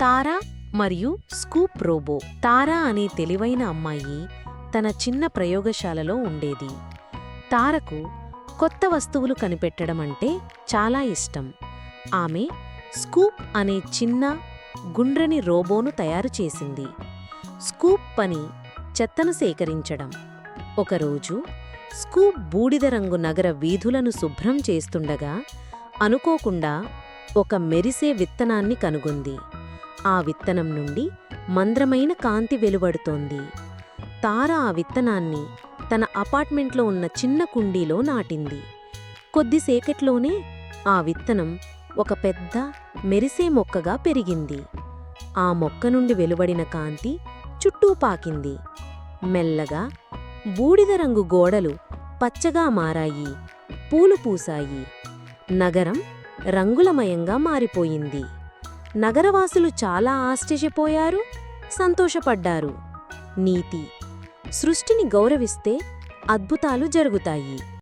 తారా మరియు scoop robo. తారా అనే తెలివైన అమ్మాయి తన చిన్న ప్రయోగశాలలో ఉండేది. తారకు కొత్త వస్తువులు కనిపెట్టడం అంటే చాలా ఇష్టం. ఆమె స్కూప్ అనే చిన్న గుండ్రని రోబోను తయారు చేసింది. స్కూప్ పని చెత్తను సేకరించడం. ఒకరోజు స్కూప్ బూడిద రంగు నగర వీధులను శుభ్రం చేస్తుండగా అనుకోకుండా ఒక మెరిసే విత్తనాన్ని కనుగొంది. ఆ విత్తనం నుండి మంద్రమైన కాంతి వెలువడుతోంది. తార ఆ విత్తనాన్ని తన అపార్ట్మెంట్లో ఉన్న చిన్న కుండీలో నాటింది. కొద్దిసేకట్లోనే ఆ విత్తనం ఒక పెద్ద మెరిసే మొక్కగా పెరిగింది. ఆ మొక్క నుండి వెలువడిన కాంతి చుట్టూ పాకింది. మెల్లగా బూడిద రంగు గోడలు పచ్చగా మారాయి పూలు పూసాయి నగరం రంగులమయంగా మారిపోయింది. నగరవాసులు చాలా ఆశ్చర్యపోయారు సంతోషపడ్డారు. నీతి. సృష్టిని గౌరవిస్తే అద్భుతాలు జరుగుతాయి.